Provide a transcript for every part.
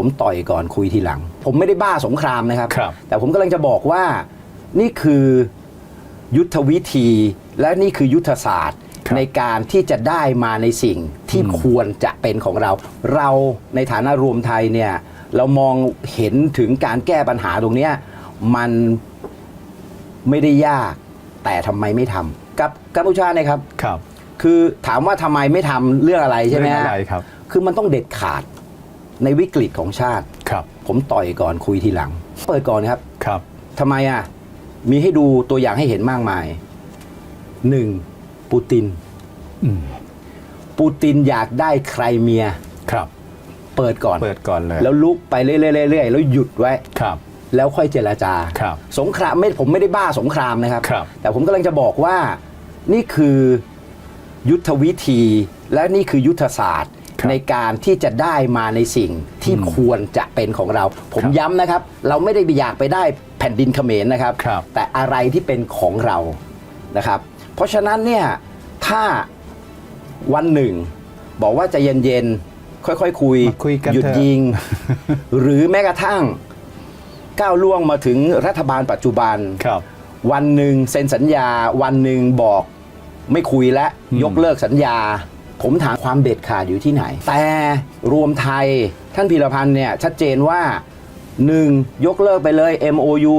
ผมต่อยก่อนคุยทีหลัง ผมไม่ได้บ้าสงครามนะครับ ครับ แต่ผมกำลังจะบอกว่านี่คือยุทธวิธีและนี่คือยุทธศาสตร์ ครับในการที่จะได้มาในสิ่งที่ควรจะเป็นของเรา เราในฐานะรวมไทยเนี่ยเรามองเห็นถึงการแก้ปัญหาตรงเนี้ยมันไม่ได้ยาก แต่ทำไมไม่ทำกับกัมพูชาเนี่ยครับ ครับคือถามว่าทำไมไม่ทำเรื่องอะไรใช่ไหมเรื่องฮะอะไรครับ คือมันต้องเด็ดขาด ในวิกฤตของชาติ ครับ ผมต่อยก่อนคุยทีหลัง เปิดก่อนครับครับ ทำไมอะ มีให้ดูตัวอย่างให้เห็นมากมายหนึ่งปูติน อืมปูตินอยากได้ใครเมีย ครับ เปิดก่อน เปิดก่อนเลยแล้วลุกไปเรื่อยๆๆๆแล้วหยุดไว้ ครับ แล้วค่อยเจรจา ครับสงครามไม่ผมไม่ได้บ้าสงครามนะครับ ครับ แต่ผมกำลังจะบอกว่านี่คือยุทธวิธีและนี่คือยุทธศาสตร์ครับ ในการที่จะได้มาในสิ่งที่อืมควรจะเป็นของเรา ผมครับย้ำนะครับ เราไม่ได้ไปอยากไปได้แผ่นดินเขมรนะครับครับ แต่อะไรที่เป็นของเรานะครับ เพราะฉะนั้นเนี่ยถ้าวันหนึ่ง บอกว่าใจะเย็นๆค่อยๆคุยมาคุยกันหยุดเถอะยิง หรือแม้กระทั่งก้าวล่วงมาถึงรัฐบาลปัจจุบันครับวันหนึ่งเซ็นสัญญา วันหนึ่งบอกไม่คุยแล้วอืมยกเลิกสัญญา ผมถามความเด็ดขาดอยู่ที่ไหน แต่รวมไทยท่านพีรพันธ์เนี่ยชัดเจนว่า 1. ยกเลิกไปเลย MOU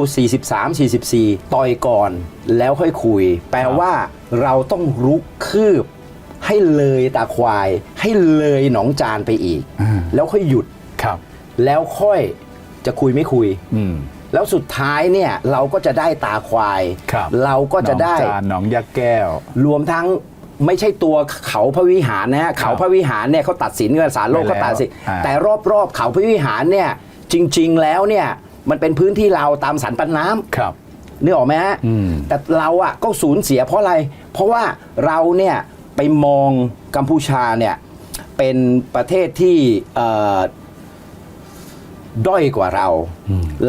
43 44 ต่อยก่อนแล้วค่อยคุย แปลว่าเราต้องรุกคืบ ให้เลยตาควาย ให้เลยหนองจานไปอีกอ่าแล้วค่อยหยุดครับ แล้วค่อยจะคุยไม่คุยอืมแล้วสุดท้ายเนี่ยเราก็จะได้ตาควายครับเราก็จะได้หนองจานหนองยักษ์แก้ว รวมทั้ง ไม่ใช่ตัวเขาพระวิหารนะฮะเขาพระวิหารเนี่ยเขาตัดสินกันศาลโลกไปเขาแล้วตัดสินอ่า แต่รอบๆเขาพระวิหารเนี่ยจริง ๆ แล้วเนี่ยมันเป็นพื้นที่เราตามสันปันน้ำ ครับ นึกออกไหมฮะ อืมแต่เราอะก็สูญเสียเพราะอะไร เพราะว่าเราเนี่ยไปมองกัมพูชาเนี่ยเป็นประเทศที่เอ่อด้อยกว่าเรา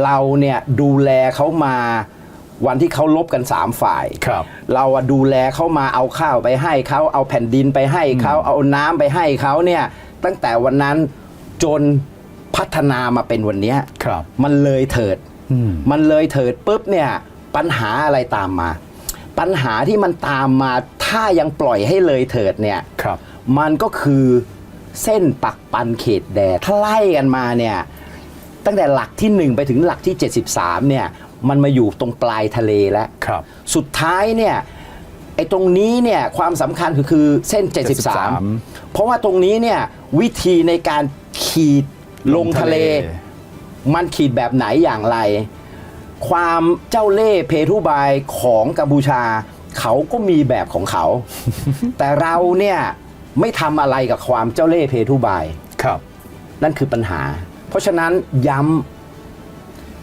เราเนี่ยดูแลเขามา วันที่เขาลบกันสามฝ่าย ครับเราอะดูแลเขามาเอาข้าวไปให้เขาเอาแผ่นดินไปให้เขาเอาน้ำไปให้เขาเนี่ยตั้งแต่วันนั้นจนพัฒนามาเป็นวันเนี้ยครับ มันเลยเถิด อืม มันเลยเถิดปุ๊บเนี่ยปัญหาอะไรตามมา ปัญหาที่มันตามมาถ้ายังปล่อยให้เลยเถิดเนี่ย ครับ มันก็คือเส้นปักปันเขตแดนถ้าไล่กันมาเนี่ยตั้งแต่หลักที่ 1 ไปถึงหลักที่ 73เนี่ย มันมาอยู่ตรงปลายทะเลแล้วครับสุดท้ายเนี่ยไอ้ตรงนี้เนี่ยความสำคัญคือคือเส้น 73เพราะว่าตรงนี้เนี่ยวิธีในการขีดลงทะเล มันขีดแบบไหนอย่างไร ความเจ้าเล่ห์เพทุบายของกัมพูชา เขาก็มีแบบของเขา แต่เราเนี่ยไม่ทำอะไรกับความเจ้าเล่ห์เพทุบาย ครับ นั่นคือปัญหา เพราะฉะนั้นย้ำ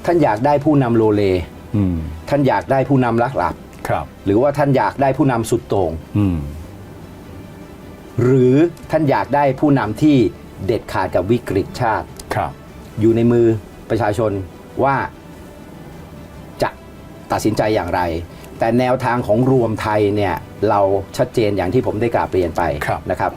ท่านอยากได้ผู้นำโลเลอืมท่านอยากได้ผู้นำลักหลับครับ หรือว่าท่านอยากได้ผู้นำสุดโต่งอืมหรือท่านอยากได้ผู้นำที่เด็ดขาดกับวิกฤตชาติครับ อยู่ในมือประชาชนว่าจะตัดสินใจอย่างไร แต่แนวทางของรวมไทยเนี่ย เราชัดเจนอย่างที่ผมได้กราบเรียนไปครับนะครับ